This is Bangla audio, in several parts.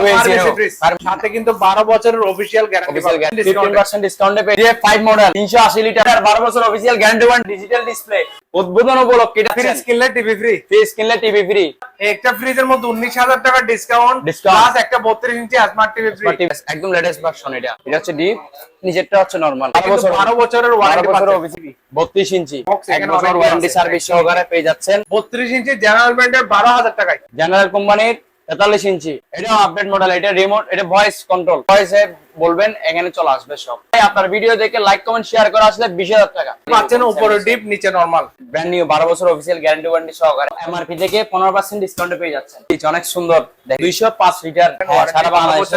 280 সাথে কিন্তু 12 বছরের অফিশিয়াল গ্যারান্টি 15% ডিসকাউন্টে পেয়ে 5 মডেল 380 লিটার 12 বছর official guarantee one digital display উদ্বোধন উপলক্ষে এটা কিনলে টিভি ফ্রি ফ্রিজ কিনলে টিভি ফ্রি একটা ফ্রিজের মধ্যে 19000 টাকা ডিসকাউন্ট প্লাস একটা 32 ইঞ্চি স্মার্ট টিভি ফ্রি একদম লেটেস্ট ভার্সন এটা। এটা হচ্ছে ডিপ নিচেরটা হচ্ছে নরমাল 12 বছরের 12 ওয়ারেন্টি পাচ্ছেন 32 ইঞ্চি। এক বছর ওয়ারেন্টি সার্ভিস সহকারে পেয়ে যাচ্ছেন। 32 ইঞ্চি জেনারেল ব্র্যান্ডের 12000 টাকায়। জেনারেল কোম্পানির তেতাল্লিশ ইঞ্চি। এটা আপডেট মডেল এটা রিমোট এটা ভয়েস কন্ট্রোল ভয়েসে বলবেন এখানে চলে আসবে সব। আপনার ভিডিও দেখে লাইক কমেন্ট শেয়ার করে আসলে বিশ হাজার টাকা। পাচ্ছেন উপরে ডিপ নিচে নরমাল ব্র্যান্ড নিউ বারো বছর অফিসিয়াল গ্যারান্টি ওয়ারেন্টি সহকারে এমআরপি থেকে পনেরো পার্সেন্ট ডিসকাউন্টে পেয়ে যাচ্ছেন। অনেক সুন্দর। দুইশো পাঁচ লিটার Warranty, সারা বারো বাংলাদেশে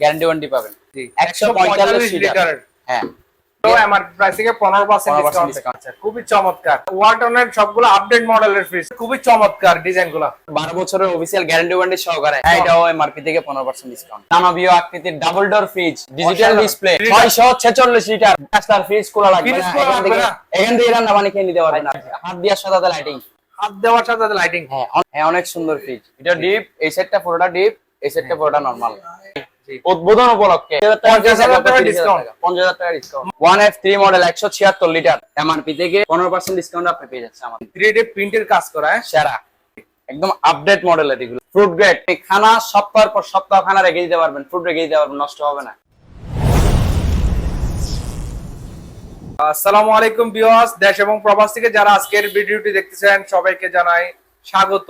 গ্যারান্টি ওয়ারেন্টি পাবেন। একশো পঁয়তাল্লিশ লিটার হ্যাঁ। তো আমার প্রাইস থেকে 15% 15% ডিসকাউন্ট discount। আছে। খুবই চমৎকার। ওয়ালটনের সবগুলো আপডেট মডেলের ফ্রিজ খুবই চমৎকার ডিজাইনগুলো বারো বছরের অফিসিয়াল গ্যারান্টি ওয়ারেন্টি সহকারে। হ্যাঁ। এটাও এমআরপি থেকে পনেরো পার্সেন্ট ডিসকাউন্ট দানবীয় আকৃতির double door fridge digital display ছয়শো ছেচল্লিশ লিটার স্টার ফ্রিজ খোলা লাগবে Fridge না খোলা এখান থেকে এখান থেকে রান্না পানি খেয়ে নিতে পারবেন হাত দিয়ে সাদাতে লাইটিং হাত দেওয়ার সাথে লাইটিং হ্যাঁ হ্যাঁ অনেক সুন্দর ফ্রিজ এটা ডিপ এই সেটটা পুরোটা ডিপ এই সেটটা পুরোটা নরমাল। উদ্বোধন উপলক্ষে 50,000 টাকা discount। পঞ্চাশ হাজার টাকা discount one F three model একশো ছিয়াত্তর লিটার এমআরপি থেকে পনেরো পার্সেন্ট ডিসকাউন্ট আপনি পেয়ে যাচ্ছে আমাদের। 3D প্রিন্টের কাজ করা হ্যাঁ? সেরা। একদম আপডেট এগুলো ফ্রুট গ্রেড খানা সপ্তাহের পর সপ্তাহ খানা রেখে দিতে পারবেন। ফ্রুট রেখে দিতে পারবেন। নষ্ট হবে না। আসসালামু আলাইকুম ভিউয়ার্স। দেশ এবং প্রবাস থেকে যারা আজকের ভিডিওটি দেখতেছেন সবাইকে জানাই স্বাগত।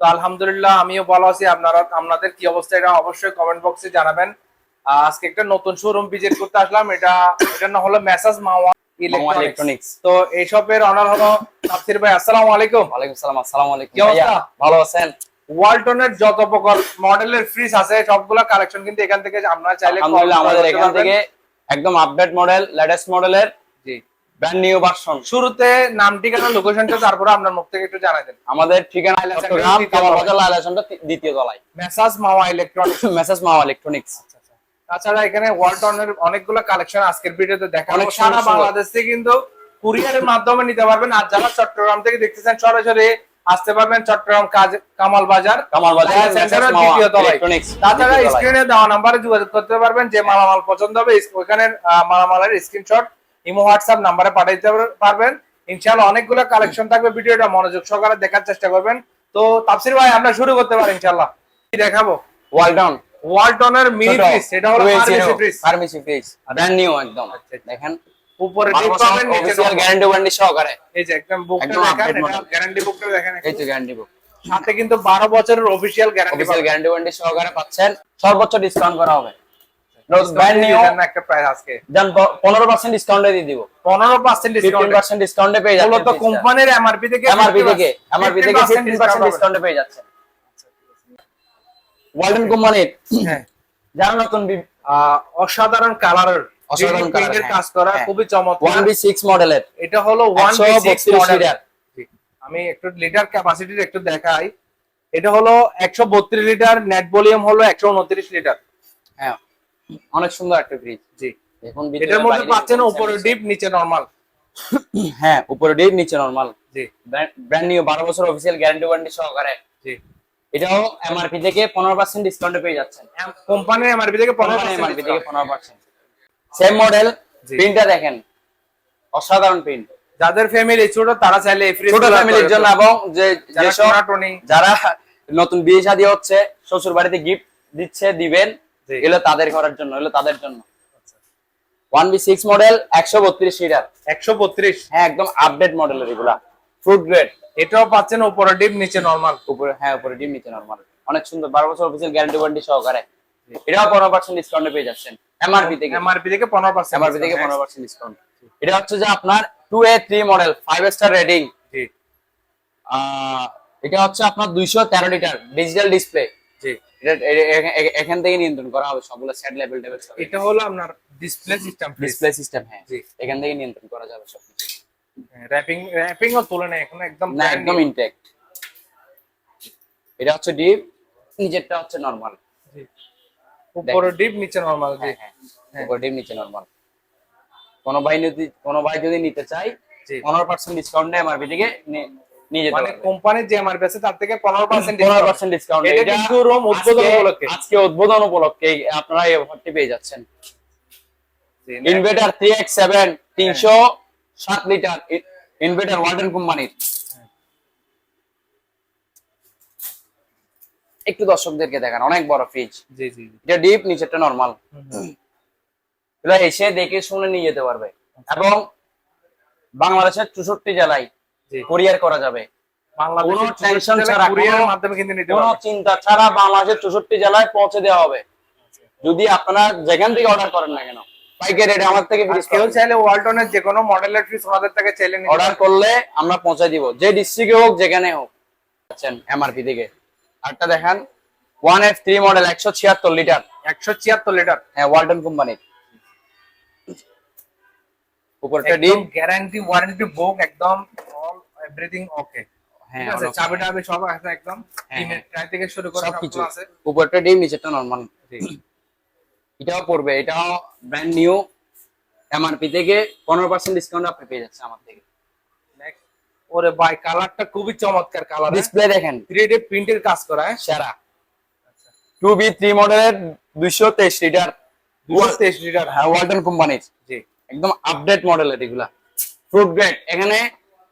তো আলহামদুলিল্লাহ আমিও ভালো আছি। আপনারা আপনাদের কি অবস্থা এটা অবশ্যই কমেন্ট বক্সে জানাবেন। আজকে একটা নতুন শোরুম ভিজিট করতে আসলাম। এটা এটার নাম হলো মেসাজ মাওয়া ইলেকট্রনিক্স তো এই শপের অনার হলো তাফসির ভাই আসসালামু আলাইকুম। ওয়ালাইকুম সালাম আসসালামু আলাইকুম কি অবস্থা? ভালো আছেন? ওয়ালটনের যত প্রকার মডেলের ফ্রিজ আছে সবগুলা কালেকশন কিন্তু এখান থেকে আপনারা চাইলে আমাদের এখান থেকে একদম আপডেট মডেল লেটেস্ট মডেলের ব্র্যান্ড নিউ ভার্সন শুরুতে নাম ঠিকানা লোকেশনটা তারপরে আপনার মুখ থেকে একটু জানাই দেন। আমাদের ঠিকানা আচ্ছা, চট্টগ্রাম দ্বিতীয় কামারবাজার লাইলাসনটা দ্বিতীয় তলায়। Message Mawa electronics message Mawa electronics তাছাড়া এখানে ওয়ালটনের অনেকগুলো কালেকশন আজকের ভিডিওতে দেখাবো। সারা সুন্দর সুন্দর। থেকে কিন্তু কুরিয়ারের মাধ্যমে নিতে পারবেন। আর যারা চট্টগ্রাম থেকে দেখতেছেন সরাসরি আসতে পারবেন চট্টগ্রাম কাজ কামাল বাজার। মেসেজ মাওয়া দ্বিতীয় তলায়। ইলেকট্রনিক্স তাছাড়া স্ক্রিনে দেওয়া নাম্বারে যোগাযোগ করতে পারবেন। যে মালামাল পছন্দ হবে ওইখানের আহ, মালামালের স্ক্রিনশট ইমো হোয়াটসঅ্যাপ নাম্বারে পাঠাইতে পারবেন। ইনশাআল্লাহ অনেকগুলো কালেকশন থাকবে। ভিডিওটা মনোযোগ সহকারে দেখার চেষ্টা করবেন। তো তাপসির ভাই আমরা শুরু করতে পারি ইনশাআল্লাহ। কি দেখাবো? ওয়ালটন ওয়ালটনের মিনি ফ্রিজ এটা হলো pharmacy fridge pharmacy fridge brand new একদম। দেখেন। উপরে পাবেন নিচে গ্যারান্টি ওয়ারেন্টি সহকারে। এই যে একদম বুকটা দেখেন গ্যারান্টি বুকটা দেখেন এই তো গ্যারান্টি বুক সাথে কিন্তু 12 বছরের official guarantee official guarantee warranty সহকারে পাচ্ছেন। সর্বোচ্চ ডিসকাউন্ট করা হবে। ব্র্যান্ড নিউ একটা প্রাইস আজকে। জান পনেরো পার্সেন্ট ডিসকাউন্টে দিয়ে দিব। 15% ফিফটিন ডিসকাউন্ট পার্সেন্ট ডিসকাউন্টে পেয়ে যাচ্ছেন মূলত কোম্পানির এমআরপি থেকে এমআরপি থেকে এমআরপি থেকে 15% পার্সেন্ট discount ডিসকাউন্টে পেয়ে যাচ্ছেন। ওয়ালটন কোম্পানির হ্যাঁ। যারা নতুন আহ, অসাধারণ কালারের অসাধারণ অসাধারণ কালারের হ্যাঁ। কাজ করা হ্যাঁ। খুবই চমৎকার। মডেলের এটা হলো 1 একশো বত্রিশ মডেল লিটার আমি একটু লিটার ক্যাপাসিটির একটু দেখাই। এটা হলো 132 লিটার নেট ভলিউম হলো 129 লিটার হ্যাঁ। অনেক সুন্দর একটা ফ্রিজ জি। এখন এটার মধ্যে পাচ্ছেন উপরে ডিপ নিচে নরমাল হ্যাঁ উপরে ডিপ নিচে নরমাল জি। ব্র্যান্ড নিউ বারো বছর অফিসিয়াল গ্যারান্টি ওয়ারেন্টি সহকারে। জি। এটাও এমআরপি থেকে পনেরো পার্সেন্ট ডিসকাউন্টে পেয়ে যাচ্ছেন। কোম্পানির এমআরপি থেকে 15% এমআরপি থেকে discount। পনেরো পার্সেন্ট সেম মডেল। প্রিন্টটা দেখেন। অসাধারণ প্রিন্ট যাদের ফ্যামিলি ছোট তারা চাইলে ছোট ফ্যামিলির জন্য এবং যে যারা নতুন বিয়ে শাদী হচ্ছে শ্বশুর বাড়িতে গিফট দিচ্ছে দিবেন। এগুলো তাদের ঘরের জন্য এগুলো তাদের জন্য। ওয়ান বি সিক্স মডেল একশো বত্রিশ লিটার 132 হ্যাঁ একদম আপডেট মডেলের এগুলা। ফ্রুট গ্রেড এটাও পাচ্ছেন উপরে ডিপ নিচে নরমাল উপরে হ্যাঁ উপরে ডিম নিচে নরমাল অনেক সুন্দর বারো বছর অফিসিয়াল গ্যারান্টি ওয়ারেন্টি সহকারে। এটাও পনেরো পার্সেন্ট ডিসকাউন্টে পেয়ে যাচ্ছেন। এমআরপি থেকে। এমআরপি থেকে 15% এমআরপি থেকে পনেরো পার্সেন্ট ডিসকাউন্ট এটা হচ্ছে যে আপনার two A three model five star rating এটা হচ্ছে আপনার দুইশো তেরো লিটার ডিজিটাল ডিসপ্লে এখান থেকে নিয়ন্ত্রণ করা হবে সবগুলো সেট লেভেল টেবিল এটা হলো আপনার ডিসপ্লে সিস্টেম ডিসপ্লে সিস্টেম হ্যাঁ। এখান থেকে নিয়ন্ত্রণ করা যাবে সব র‍্যাপিং র‍্যাপিং ও তুলে নেই এখন একদম না একদম। ইনটেক্ট এটা হচ্ছে ডিপ নিচেরটা হচ্ছে নরমাল জি। উপরে ডিপ নিচে নরমাল জি। হ্যাঁ হ্যাঁ। উপর ডিপ নিচে নরমাল কোন ভাই যদি কোন ভাই যদি নিতে চাই পনেরো পার্সেন্ট ডিসকাউন্টে এমআরপি থেকে নি- নিয়ে যেতে মানে কোম্পানির যে এমআরপি আছে তার থেকে পনেরো পার্সেন্ট পনেরো পার্সেন্ট ডিসকাউন্ট এটা কিন্তু রোম উদ্বোধন উপলক্ষে। আজকে উদ্বোধন উপলক্ষে আপনারা এই অফারটি পেয়ে যাচ্ছেন। ইনভার্টার লিটার ইনভার্টার ওয়ার্ডেন কোম্পানির একটু দর্শকদেরকে দেখান অনেক বড় ফ্রিজ জি জি জি। এটা ডিপ নিচেরটা নর্মাল। এসে দেখে শুনে নিয়ে যেতে পারবে। এবং বাংলাদেশের চৌষট্টি জেলায়। কোরিয়ার করা যাবে। বাংলাদেশের কোনো tension চৌষট্টি জেলায় ছাড়া, কুরিয়ারের মাধ্যমে কিন্তু নিতে কোনো চিন্তা ছাড়া বাংলাদেশের চৌষট্টি জেলায় পৌঁছে দেওয়া হবে। যদি আপনারা যেখান থেকে অর্ডার করেন না কেন? পাইকারি রেটে আমার থেকে আর কেউ চাইলে ওয়ালটনের যে কোনো মডেলের ফ্রিজ ওনাদের থেকে চাইলে অর্ডার করলে আমরা পৌঁছে দিব যে ডিস্ট্রিক্টে হোক যেখানে হোক। আচ্ছা এমআরপি থেকে। আরটা দেখান। ওয়ান এফ থ্রি মডেল একশো ছিয়াত্তর লিটার একশো ছিয়াত্তর লিটার হ্যাঁ ওয়ালটন কোম্পানির উপরটা ডিপ। গ্যারান্টি ওয়ারেন্টি বুক একদম এভরিথিং ওকে হ্যাঁ চাবি টাবি সব আছে একদম। হ্যাঁ, ট্রাই থেকে শুরু করে সবকিছু। আছে। উপরটা ডিপ নিচেরটা নর্মাল। এটাও পড়বে এটাও ব্র্যান্ড নিউ এমআরপি থেকে পনেরো পার্সেন্ট ডিসকাউন্ট আপনি পেয়ে যাচ্ছেন আমার থেকে। ওরে ভাই কালারটা খুবই চমৎকার কালার ডিসপ্লে দেখেন। থ্রি ডি প্রিন্টের কাজ করা হ্যাঁ? সেরা। টু বি থ্রি মডেলের দুইশো তেইশ লিটার। দুশো তেইশ লিটার। হ্যাঁ ওয়ালটন কোম্পানির জি। একদম আপডেট মডেলের এগুলা। ফ্রুট গ্রেড এখানে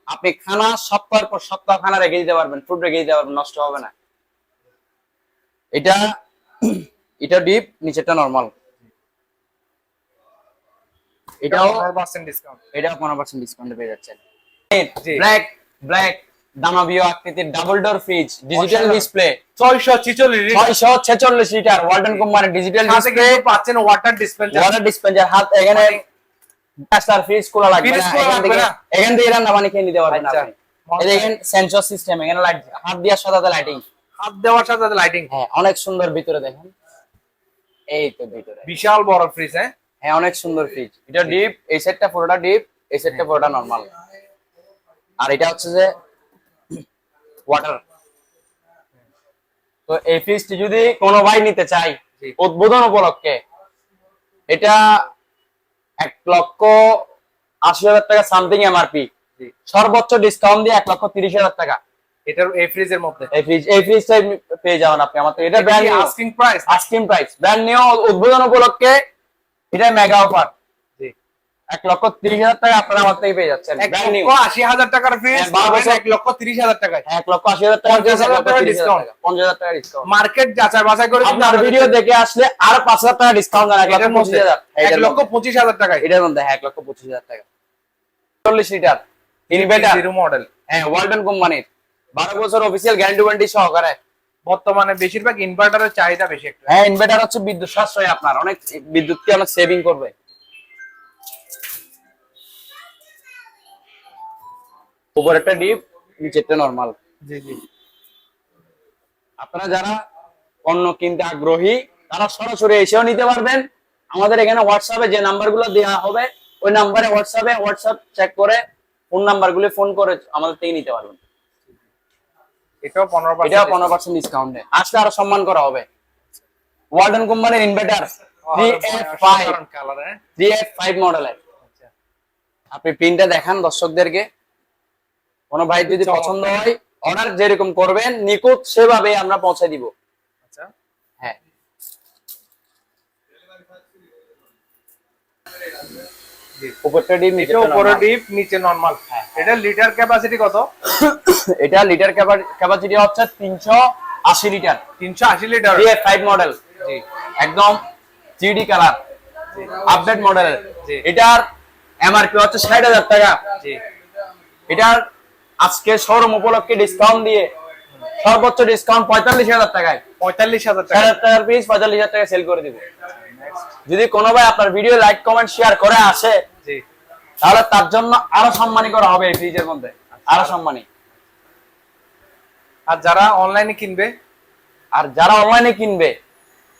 আপনি খানা সপ্তাহের পর সপ্তাহ খানা রেখে দিতে পারবেন ফ্রুট রেখে দিতে পারবেন নষ্ট হবে না। এটা এটা ডিপ নিচেরটা নর্মাল এটাও পার্সেন্ট ডিসকাউন্ট এটাও পনেরো পার্সেন্ট ডিসকাউন্টে পেয়ে যাচ্ছেন। ব্ল্যাক ব্ল্যাক দামাবীয় আকৃতির double door fridge digital display ছয়শো ছিচল্লিশ লিটার ওয়ালটন কোম্পানির ডিজিটাল ডিসপ্লে পাচ্ছেন ওয়াটার ডিসপেন্সার ওয়াটার ডিসপেন্সার হাত এখানে গ্যাসটার ফ্রিজ খোলা লাগবে না। এখান থেকে রান্না পানি খেয়ে নিতে পারবেন আচ্ছা। আপনি। দেখেন সেন্সর সিস্টেম এখানে লাইট হাত দেওয়ার সাথে লাইটিং হাত দেওয়ার সাথে সাথে লাইটিং হ্যাঁ অনেক সুন্দর ভিতরে দেখেন। এই তো ভিতরে। বিশাল বড় ফ্রিজ হ্যাঁ? হ্যাঁ অনেক সুন্দর ফ্রিজ এটা ডিপ এই সেটটা পুরোটা ডিপ এই সেটটা পুরোটা নরমাল আর এটা হচ্ছে যে ওয়াটার তো এই ফ্রিজটি যদি কোনো ভাই নিতে চাই উদ্বোধন উপলক্ষে এটা এক লক্ষ আশি হাজার টাকা সামথিং এমআরপি। সর্বোচ্চ ডিসকাউন্ট দিয়ে এক লক্ষ তিরিশ হাজার টাকা। এটার এই ফ্রিজের মধ্যে। এই ফ্রিজ এই ফ্রিজটাই পেয়ে যাবেন আপনি। এটা brand asking price asking price brand new উদ্বোধন উপলক্ষে এটা মেগা অফার এক লক্ষ তিরিশ হাজার টাকা আপনারা আমার থেকে পেয়ে যাচ্ছেন। আশি হাজার টাকার ফ্রিজ হ্যাঁ, এক লক্ষ তিরিশ হাজার টাকায়। এক লক্ষ আশি হাজার টাকা পঞ্চাশ হাজার টাকা discount। পঞ্চাশ হাজার টাকা ডিসকাউন্ট মার্কেট যাচাই বাছাই করে আপনার ভিডিও দেখে আসলে আর পাঁচ হাজার টাকা ডিসকাউন্ট দেন এক লক্ষ পঁচিশ হাজার। এক লক্ষ পঁচিশ হাজার টাকায়। এটার মধ্যে হ্যাঁ এক লক্ষ পঁচিশ হাজার টাকা। চল্লিশ লিটার ইনভার্টার জিরো মডেল হ্যাঁ ওয়ালটন কোম্পানির। বারো বছর অফিসিয়াল গ্যারান্টি ওয়ারেন্টি সহকারে। বর্তমানে বেশিরভাগ ইনভার্টারের চাহিদা বেশি একটু। হ্যাঁ ইনভার্টার হচ্ছে বিদ্যুৎ সাশ্রয় আপনার। অনেক বিদ্যুৎকে অনেক সেভিং করবে। উপর একটা ডিপ নিচেরটা নরমাল জি জি। আপনারা যারা পণ্য কিনতে আগ্রহী তারা সরাসরি এসেও নিতে পারবেন। আমাদের এখানে হোয়াটসঅ্যাপে যে নাম্বারগুলো দেওয়া হবে ওই নাম্বারে হোয়াটসঅ্যাপে হোয়াটসঅ্যাপ চেক করে ফোন নাম্বারগুলো ফোন করে আমাদের থেকে নিতে পারবেন। এটাও পনেরো এটাও পনেরো পার্সেন্ট ডিসকাউন্টে আসলে আরও সম্মান করা হবে। ওয়ালটন কোম্পানির inverter three F five three F five মডেলের। আপনি পিনটা দেখান দর্শকদেরকে। কোনো ভাই যদি পছন্দ হয় অর্ডার যেরকম করবেন নিখুঁত সেভাবে আমরা পৌঁছে দিব। আচ্ছা। হ্যাঁ। উপরটা ডিপ এটা উপরে ডিপ নিচে নরমাল হ্যাঁ, এটা লিটার ক্যাপাসিটি কত? এটা লিটার ক্যাপাসিটি হচ্ছে লিটার তিনশো আশি litre three F model G. একদম কালার আপডেট মডেলের জি। এটার এমআরপি হচ্ছে ষাট হাজার টাকা। জি। এটার আজকে শোরুম উপলক্ষে ডিসকাউন্ট দিয়ে সর্বোচ্চ ডিসকাউন্ট পঁয়তাল্লিশ হাজার টাকায়। পঁয়তাল্লিশ হাজার টাকা। টাকার পিস পঁয়তাল্লিশ হাজার টাকা সেল করে দিব। যদি কোনো ভাই আপনার ভিডিও লাইক কমেন্ট শেয়ার করে আসে তাহলে তার জন্য আরও সম্মানী করা হবে এই ফ্রিজের মধ্যে। আরও সম্মানী। আর যারা অনলাইনে কিনবে আর যারা অনলাইনে কিনবে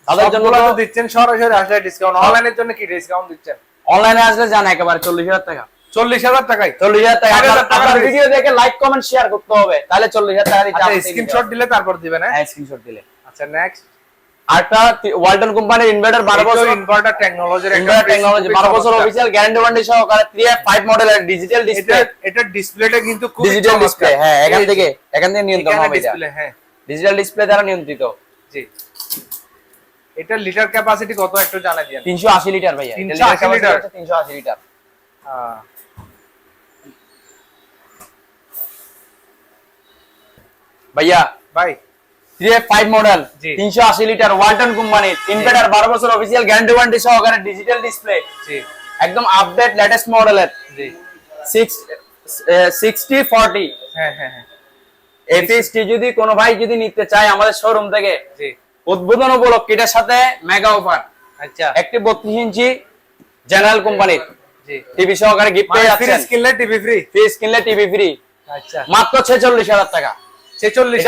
তাদের জন্য দিচ্ছেন সরাসরি আসলে ডিসকাউন্ট অনলাইনের জন্য কি ডিসকাউন্ট দিচ্ছেন? অনলাইনে আসলে জান একেবারে চল্লিশ হাজার টাকা। চল্লিশ হাজার টাকায়। চল্লিশ হাজার টাকা আপনার-। ভিডিও দেখে লাইক কমেন্ট শেয়ার করতে হবে। তাহলে চল্লিশ হাজার টাকা দিতে আচ্ছা স্ক্রিনশট দিলে তারপর দিবেন হ্যাঁ? হ্যাঁ স্ক্রিনশট দিলে। আচ্ছা নেক্সট আরটা ওয়ালটন কোম্পানির ইনভার্টার বারো বছর ইনভার্টার টেকনোলজির ইনভার্টার টেকনোলজি বারো বছর অফিসিয়াল গ্যারান্টি ওয়ারেন্টি সহকারে থ্রি মডেলের ডিজিটাল এটা ডিসপ্লে এটা ডিসপ্লেটা কিন্তু খুব ডিজিটাল ডিসপ্লে হ্যাঁ এখান থেকে এখান থেকে নিয়ন্ত্রণ হবে ডিসপ্লে হ্যাঁ। ডিজিটাল ডিসপ্লে দ্বারা নিয়ন্ত্রিত। জি। এটা লিটার ক্যাপাসিটি কত? একটু জানাই দিন তিনশো আশি লিটার ভাইয়া। 380 লিটার? ভাইয়া ভাই। থ্রি এফ ফাইভ মডেল তিনশো আশি লিটার ওয়ালটন কোম্পানির ইনভার্টার বারো বছর অফিসিয়াল গ্যারান্টি ওয়ারেন্টি সহকারে ডিজিটাল ডিসপ্লে একদম আপডেট লেটেস্ট মডেলের সিক্স সিক্সটি ফর্টি হ্যাঁ হ্যাঁ হ্যাঁ। এফএসটি যদি কোনো ভাই যদি নিতে চায় আমাদের শোরুম থেকে উদ্বোধন উপলক্ষে এটার সাথে মেগা অফার আচ্ছা। একটি বত্রিশ ইঞ্চি জেনারেল কোম্পানির টিভি সহকারে গিফট পেয়ে কিনলে টিভি ফ্রি ফ্রিজ কিনলে টিভি ফ্রি আচ্ছা। মাত্র ছেচল্লিশ হাজার টাকা। ছেচল্লিশ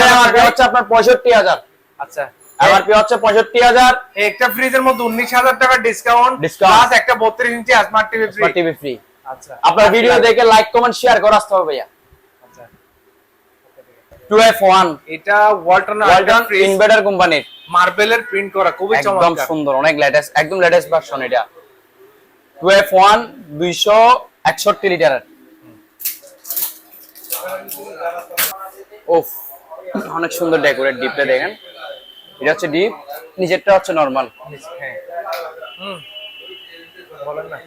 হচ্ছে আপনার পঁয়ষট্টি হাজার। আচ্ছা। এমআরপি হচ্ছে পঁয়ষট্টি হাজার। একটা ফ্রিজের মধ্যে উনিশ হাজার টাকা ডিসকাউন্ট প্লাস একটা বত্রিশ inch smart TV free TV free আচ্ছা। আপনার ভিডিও দেখে লাইক কমেন্ট শেয়ার করে আসতে হবে ভাইয়া। আচ্ছা। টু এফ ওয়ান এটা ওয়ালটন ওয়ালটন ইনভার্টার কোম্পানির মার্বেলের প্রিন্ট করা খুবই একদম চমৎকার। সুন্দর অনেক লেটেস্ট একদম লেটেস্ট ভার্সন এটা। টু এফ ওয়ান দুইশো একষট্টি লিটারের। ওফ অনেক সুন্দর ডেকোরেট ডিপটা দেখেন। এটা হচ্ছে ডিপ নিচেরটা হচ্ছে নর্মাল হুম বলেন না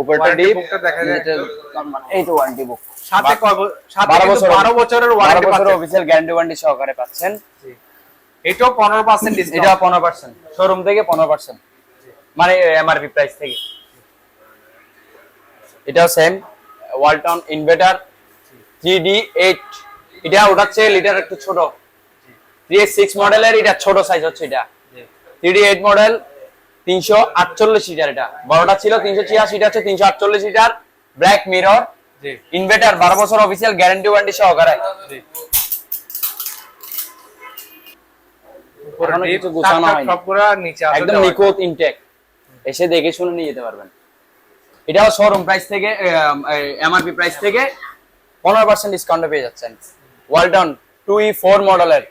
উপরটা ডিপ bookটা দেখা যায়। এই তো ওয়ারেন্টি বুক সাথে সাথে বারো কিন্তু বছর বারো বছরের ওয়ারেন্টি পাচ্ছেন। অফিসিয়াল গ্যারান্টি ওয়ারেন্টি সহকারে পাচ্ছেন। এটাও এটা ডিসকাউন্ট পনেরো পার্সেন্ট শোরুম থেকে পনেরো পার্সেন্ট মানে এমআরপি প্রাইস থেকে। এটাও same Walton inverter three D eight এটা ওটার চেয়ে লিটার একটু ছোট। থ্রি সিক্স মডেলের এটা ছোট সাইজ হচ্ছে এটা। থ্রি এইট মডেল তিনশো আটচল্লিশ লিটার এটা। বড়টা ছিল তিনশো ছিয়াশি এটা হচ্ছে তিনশো আটচল্লিশ লিটার ব্ল্যাক মিরর ইনভার্টার বারো বছর অফিসিয়াল গ্যারান্টি ওয়ারেন্টি সহকারে। একদম নিখুঁত ইনটেক এসে দেখে শুনে নিয়ে যেতে পারবেন। এটাও শোরুম প্রাইস থেকে এমআরপি প্রাইস থেকে পনেরো পার্সেন্ট ডিসকাউন্টে পেয়ে যাচ্ছেন। ওয়ালটন টু ই ফোর মডেলের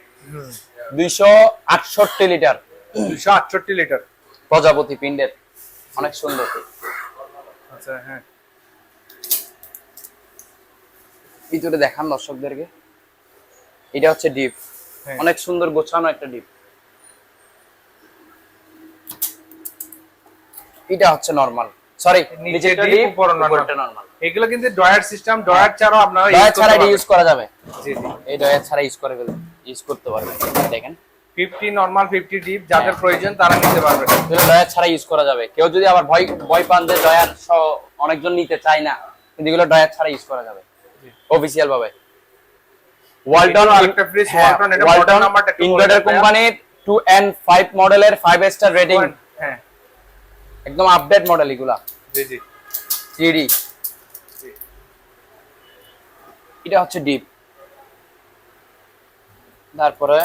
দুইশো আটষট্টি লিটার দুইশো আটষট্টি লিটার প্রজাপতি পিন্ডের অনেক সুন্দর। আচ্ছা হ্যাঁ। ভিতরে দেখান দর্শকদেরকে। এটা হচ্ছে ডিপ। হ্যাঁ। অনেক সুন্দর গোছানো একটা ডিপ। এটা হচ্ছে নর্মাল সরি নিচে নিচেরটা ডিপ। উপরটা নর্মাল এগুলো কিন্তু সিস্টেম ছাড়াও আপনারা ডয়ার ছাড়া ইউজ করা যাবে। জি জি। এই ডয়ার ছাড়া ইউজ করে ফেলবে ইউজ করতে পারবেন। দেখেন। ফিফটি নর্মাল ফিফটি ডিপ যাদের হ্যাঁ। প্রয়োজন তারা নিতে পারবে। এগুলো ডয়ার ছাড়া ইউজ করা যাবে। কেউ যদি আবার ভয় ভয় পান যে ডয়ার অনেকজন নিতে চায় না কিন্তু এগুলো ডয়ার ছাড়া ইউজ করা যাবে। অফিসিয়াল ভাবে। ওয়ালটন আরেকটা এটা ওয়ালটন number টা একটু বলে ইনভার্টার কোম্পানির টু এন ফাইভ মডেলের ফাইভ স্টার রেটিং হ্যাঁ একদম আপডেট মডেল এগুলা। জি জি। এটা হচ্ছে ডিপ তারপরে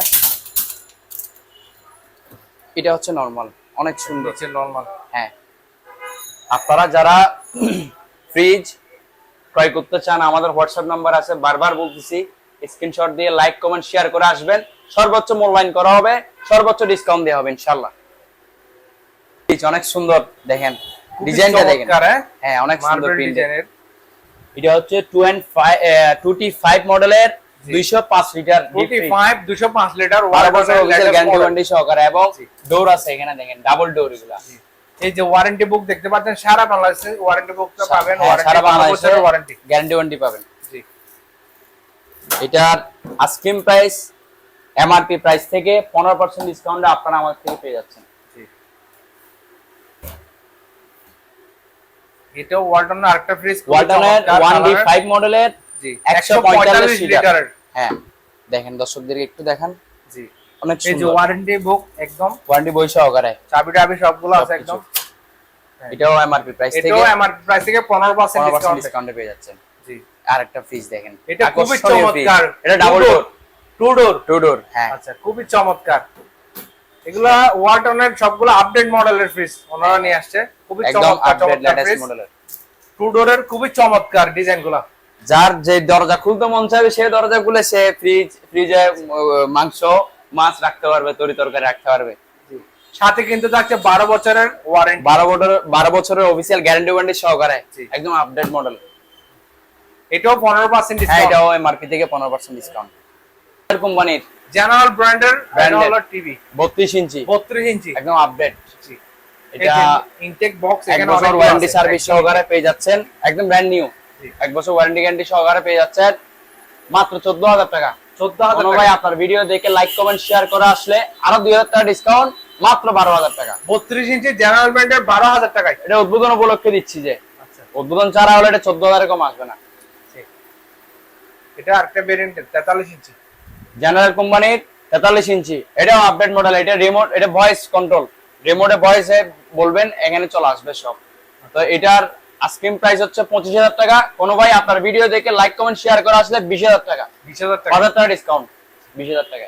এটা হচ্ছে নর্মাল অনেক সুন্দর। নিচে নর্মাল হ্যাঁ। আপনারা যারা ফ্রিজ ক্রয় করতে চান আমাদের হোয়াটসঅ্যাপ নাম্বার আছে বারবার বলতেছি স্ক্রিনশট দিয়ে লাইক কমেন্ট শেয়ার করে আসবেন। সর্বোচ্চ মূল্যায়ন করা হবে সর্বোচ্চ ডিসকাউন্ট দেওয়া হবে ইনশাল্লাহ। অনেক সুন্দর দেখেন। ডিজাইনটা দেখেন। হ্যাঁ? অনেক সুন্দর ডিজাইনের এটা হচ্ছে two and five two T five মডেলের দুইশো পাঁচ লিটার ফোর্টি ফাইভ দুশো পাঁচ লিটার বারো বছর গ্যারান্টি ওয়ারেন্টি সহকারে এবং ডোর আছে এখানে দেখেন ডাবল ডোর এগুলা। এই যে ওয়ারেন্টি বুক দেখতে পাচ্ছেন সারা বাংলাদেশে ওয়ারেন্টি বুকটা পাবেন হ্যাঁ, সারা বাংলাদেশে ওয়ারেন্টি গ্যারান্টি ওয়ারেন্টি পাবেন। জি। এটার প্রাইস এমআরপি প্রাইস থেকে পনেরো পার্সেন্ট ডিসকাউন্টে আপনারা আমার থেকে পেয়ে যাচ্ছেন। জি এটাও ওয়ালটন আরেকটা ফ্রিজ ওয়ালটনের ওয়ান ডি ফাইভ মডেলের জি একশো পঁয়তাল্লিশ লিটার লিটারের। হ্যাঁ দেখেন দর্শকদেরকে একটু দেখান। জি। অনেক এই যে ওয়ারেন্টি বুক একদম। ওয়ারেন্টি বই সহকারে। চাবি টাবি সবগুলো আছে একদম। এটাও এমআরপি প্রাইস থেকে এটাও এমআরপি প্রাইস থেকে পনেরো পার্সেন্ট পনেরো ডিসকাউন্টে পেয়ে যাচ্ছেন। জি। আর একটা ফ্রিজ দেখেন। এটা খুবই চমৎকার। এটা double door two door two door হ্যাঁ। আচ্ছা খুবই চমৎকার। এগুলা ওয়ালটনের সবগুলো আপডেট মডেলের ফ্রিজ ওনারা নিয়ে আসছে। খুবই একদম চমৎকার লেটেস্ট মডেলের টু ডোরের খুবই চমৎকার ডিজাইন যার যে দরজা খুলতে মন চাইবে সে দরজা খুলে সে ফ্রিজ ফ্রিজে মাংস মাছ রাখতে পারবে তরি তরকারি রাখতে পারবে। সাথে কিন্তু থাকছে বারো বছরের ওয়ারেন্টি বারো বছর বারো বছরের অফিসিয়াল গ্যারান্টি ওয়ারেন্টি সহকারে একদম আপডেট মডেল এটাও পনেরো পার্সেন্ট হ্যাঁ এটাও এমআরপি থেকে পনেরো পার্সেন্ট ডিসকাউন্ট কোম্পানির জেনারেল ব্র্যান্ডের। হলো টিভি বত্রিশ ইঞ্চি। বত্রিশ ইঞ্চি। একদম আপডেট এটা ইনটেক বক্স এক বছর ওয়ারেন্টি সার্ভিস সহকারে পেয়ে যাচ্ছেন। একদম ব্র্যান্ড নিউ এক বছর ওয়ারেন্টি গ্যারান্টি সহকারে পেয়ে যাচ্ছেন। মাত্র চোদ্দ হাজার টাকা। চোদ্দ কোনো হাজার ভাই আপনার ভিডিও দেখে লাইক কমেন্ট শেয়ার করে আসলে আরও দুই হাজার টাকা ডিসকাউন্ট মাত্র বারো হাজার টাকা। বত্রিশ ইঞ্চি জেনারেল ব্র্যান্ডের বারো হাজার টাকায়। এটা উদ্বোধন উপলক্ষে দিচ্ছি যে। আচ্ছা। উদ্বোধন ছাড়া হলে এটা চোদ্দ হাজার কম আসবে না। এটা আরেকটা ভেরিয়েন্টের তেতাল্লিশ ইঞ্চি। জেনারেল কোম্পানির তেতাল্লিশ ইঞ্চি। এটাও আপডেট মডেল এটা রিমোট এটা ভয়েস কন্ট্রোল রিমোটে ভয়েসে বলবেন এখানে চলে আসবে সব। তো এটার আস্কিং প্রাইস হচ্ছে পঁচিশ হাজার টাকা। কোনো ভাই আপনার ভিডিও দেখে লাইক কমেন্ট শেয়ার করে আসলে বিশ হাজার টাকা। বিশ হাজার টাকা। হাজার টাকা ডিসকাউন্ট বিশ হাজার টাকা।